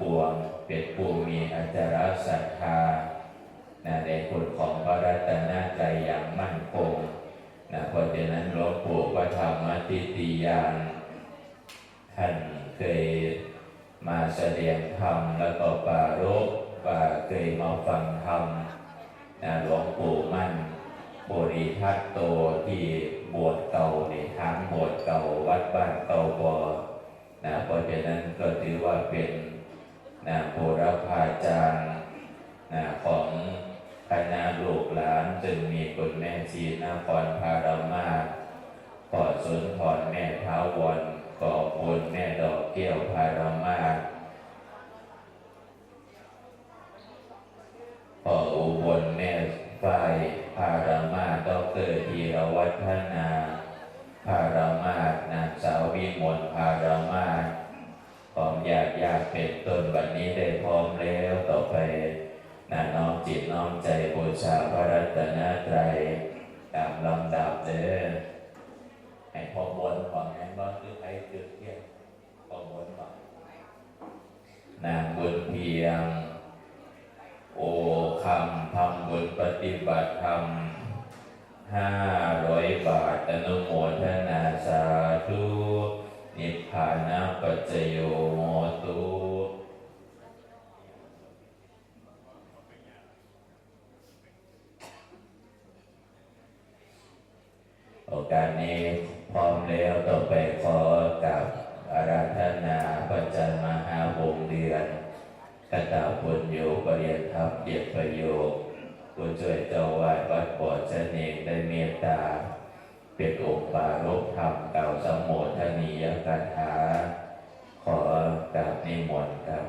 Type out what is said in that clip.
ปวงเป็นผู้มีอัจรศรัทธานะในคุณของพระรัตนตรัยอย่างมั่นคงนะเพราะฉะนั้นหลวงปู่ก็ทำมติติยานท่านเคยมาแสดงธรรมแล้วก็ปรารภว่าเคยมาฟังธรรมนะหลวงปู่มั่นบริทัตโตที่บสถ์เก่าในทางบสถ์เก่าวัดบ้านเก่าบอนะเพราะฉะนั้นก็ถือว่าเป็น นะโบราพาจารย์นะของคณะลูกหลานจึงมีคุณแม่ชีนครพารามาขอสุนทรแม่เท้าวรขอบุญแม่ดอกแก้วพารามาขออุบลแม่ฝ่ายพารามาสดอกเตอรธีรวัฒนาพารามาสนางสาววิมลพารามาส พร้อมญาติญาติเป็นต้นวันนี้ได้พร้อมแล้วต่อไปนาน้อมจิตน้อมใจบูชาพระรัตนตรัยตามลำดับเด้อให้พอบนของแห่งบ้านคือใครจุดเทียนพอบนก่อนนางบุญเพียง โอคำทำบุญปฏิบัติธรรมห้าร้อยบาทอนุโมทนาสาธุนิพพานาปัจจโยโมตุโอ กาสนี้พร้อมแล้วต่อไปขอกับอาราธนาปัจจันมหาวงเดือนกตาปุญโยปริยธรรมเดียประโยคผู้ช่วยเจ้าวาดวัดปอดชเนกได้เมตตา เป็นองค์ปารกธรรมเก่าสมโภชนียกถาขอกราบนิมนต์ครับ